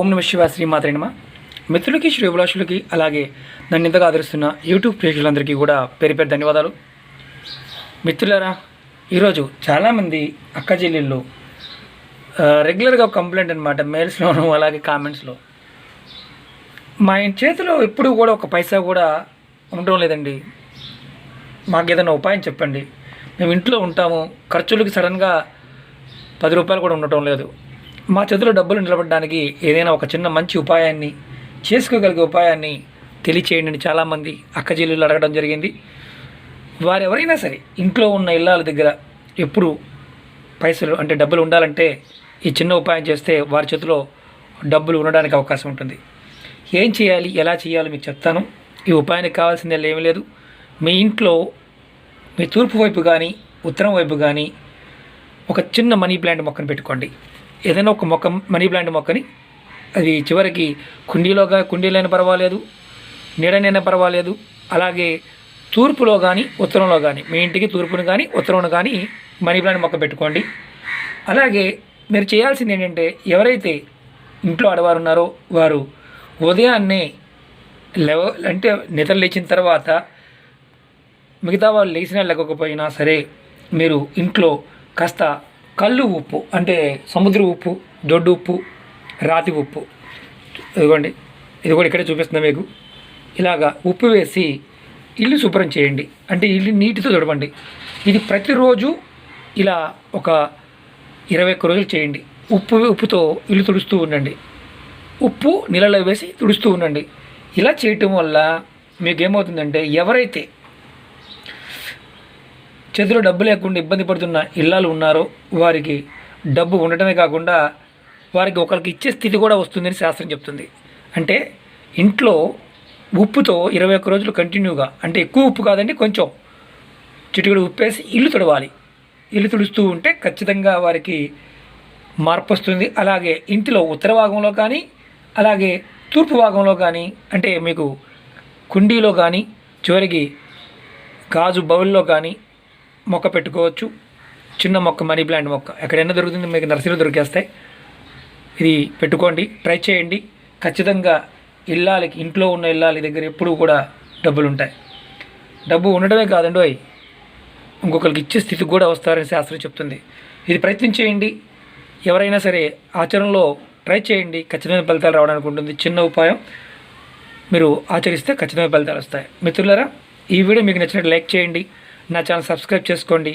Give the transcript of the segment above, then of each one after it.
ఓం నమ శివ శ్రీమాత్రేనమ మిత్రులకి శ్రీ అభిలాషులకి అలాగే నన్ను ఇంతగా ఆదరిస్తున్న యూట్యూబ్ ప్రేక్షకులందరికీ కూడా పేరు పేరు ధన్యవాదాలు. మిత్రులారా ఈరోజు చాలామంది అక్క చెల్లెళ్ళు రెగ్యులర్గా కంప్లైంట్ అనమాట మెయిల్స్లోను అలాగే కామెంట్స్లో. మా ఆయన చేతిలో ఎప్పుడు కూడా ఒక పైసా కూడా ఉండడం లేదండి. మాకు ఏదైనా ఉపాయం చెప్పండి. మేము ఇంట్లో ఉంటాము ఖర్చులకి సడన్గా పది రూపాయలు కూడా ఉండటం లేదు. మా చేతిలో డబ్బులు నిలబడడానికి ఏదైనా ఒక చిన్న మంచి ఉపాయాన్ని చేసుకోగలిగే ఉపాయాన్ని తెలియచేయండి అని చాలామంది అక్కజీలు అడగడం జరిగింది. వారు ఎవరైనా సరే ఇంట్లో ఉన్న ఇళ్ళాల దగ్గర ఎప్పుడు పైసలు అంటే డబ్బులు ఉండాలంటే ఈ చిన్న ఉపాయం చేస్తే వారి చేతిలో డబ్బులు ఉండడానికి అవకాశం ఉంటుంది. ఏం చేయాలి? ఎలా చేయాలో మీకు చెప్తాను. ఈ ఉపాయానికి కావాల్సిందే ఏమీ లేదు. మీ ఇంట్లో మీ తూర్పు వైపు కానీ ఉత్తరం వైపు కానీ ఒక చిన్న మనీ ప్లాంట్ మొక్కను పెట్టుకోండి. ఏదైనా ఒక మొక్క మనీ ప్లాంట్ మొక్కని అది చివరికి కుండీలోగా కుండీలైనా పర్వాలేదు నీడనైనా పర్వాలేదు అలాగే తూర్పులో కానీ ఉత్తరంలో కానీ మీ ఇంటికి తూర్పును కానీ ఉత్తరంను కానీ మనీ ప్లాంట్ మొక్క పెట్టుకోండి. అలాగే మీరు చేయాల్సింది ఏంటంటే ఎవరైతే ఇంట్లో ఆడవారు ఉన్నారో వారు ఉదయాన్నే లేవ అంటే నిద్ర లేచిన తర్వాత మిగతా వాళ్ళు లేచినా లేకపోయినా సరే మీరు ఇంట్లో కాస్త కళ్ళు ఉప్పు అంటే సముద్ర ఉప్పు దొడ్డు ఉప్పు రాతి ఉప్పు. ఇదిగోండి ఇది కూడా ఇక్కడే చూపిస్తున్నా మీకు. ఇలాగా ఉప్పు వేసి ఇల్లు శుభ్రం చేయండి. అంటే ఇల్లు నీటితో తుడవండి. ఇది ప్రతిరోజు ఇలా ఒక ఇరవై ఒక్క రోజులు చేయండి. ఉప్పు ఉప్పుతో ఇల్లు తుడుస్తూ ఉండండి. ఉప్పు నీళ్ళలో వేసి తుడుస్తూ ఉండండి. ఇలా చేయటం వల్ల మీకు ఏమవుతుందంటే ఎవరైతే చేతిలో డబ్బు లేకుండా ఇబ్బంది పడుతున్న ఇళ్ళాలు ఉన్నారో వారికి డబ్బు ఉండటమే కాకుండా వారికి ఒకరికి ఇచ్చే స్థితి కూడా వస్తుందని శాస్త్రం చెప్తుంది. అంటే ఇంట్లో ఉప్పుతో ఇరవై ఒక్క రోజులు కంటిన్యూగా అంటే ఎక్కువ ఉప్పు కాదండి కొంచెం చిటికడు ఉప్పేసి ఇల్లు తుడవాలి. ఇల్లు తుడుస్తూ ఉంటే ఖచ్చితంగా వారికి మార్పు వస్తుంది. అలాగే ఇంటిలో ఉత్తర భాగంలో కానీ అలాగే తూర్పు భాగంలో కానీ అంటే మీకు కుండీలో కానీ చివరికి గాజు బౌల్లో కానీ మొక్క పెట్టుకోవచ్చు. చిన్న మొక్క మనీ ప్లాంట్ మొక్క. ఎక్కడైనా దొరుకుతుంది మీకు నర్సరీలో దొరికేస్తాయి. ఇది పెట్టుకోండి ట్రై చేయండి. ఖచ్చితంగా ఇల్లాలకి ఇంట్లో ఉన్న ఇల్లాల దగ్గర ఎప్పుడూ కూడా డబ్బులు ఉంటాయి డబ్బు ఉండడమే కాదండి అవి ఇంకొకరికి ఇచ్చే స్థితికి కూడా వస్తారని శాస్త్రం చెప్తుంది. ఇది ప్రయత్నం చేయండి. ఎవరైనా సరే ఆచరణలో ట్రై చేయండి. ఖచ్చితమైన ఫలితాలు రావడానికి ఉంటుంది. చిన్న ఉపాయం. మీరు ఆచరిస్తే ఖచ్చితమైన ఫలితాలు వస్తాయి. మిత్రులారా ఈ వీడియో మీకు నచ్చినట్టు లైక్ చేయండి. నా ఛానల్ సబ్స్క్రైబ్ చేసుకోండి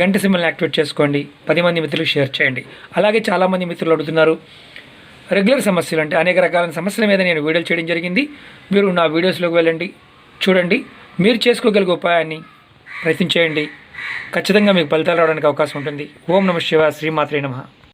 గంట సింబల్ని యాక్టివేట్ చేసుకోండి పది మంది మిత్రులకు షేర్ చేయండి. అలాగే చాలామంది మిత్రులు అడుగుతున్నారు రెగ్యులర్ సమస్యలు అంటే అనేక రకాల సమస్యల మీద నేను వీడియోలు చేయడం జరిగింది. మీరు నా వీడియోస్లోకి వెళ్ళండి చూడండి. మీరు చేసుకోగలిగే ఉపాయాన్ని ప్రయత్నం చేయండి ఖచ్చితంగా మీకు ఫలితాలు రావడానికి అవకాశం ఉంటుంది. ఓం నమ శివ శ్రీమాత్రే నమ.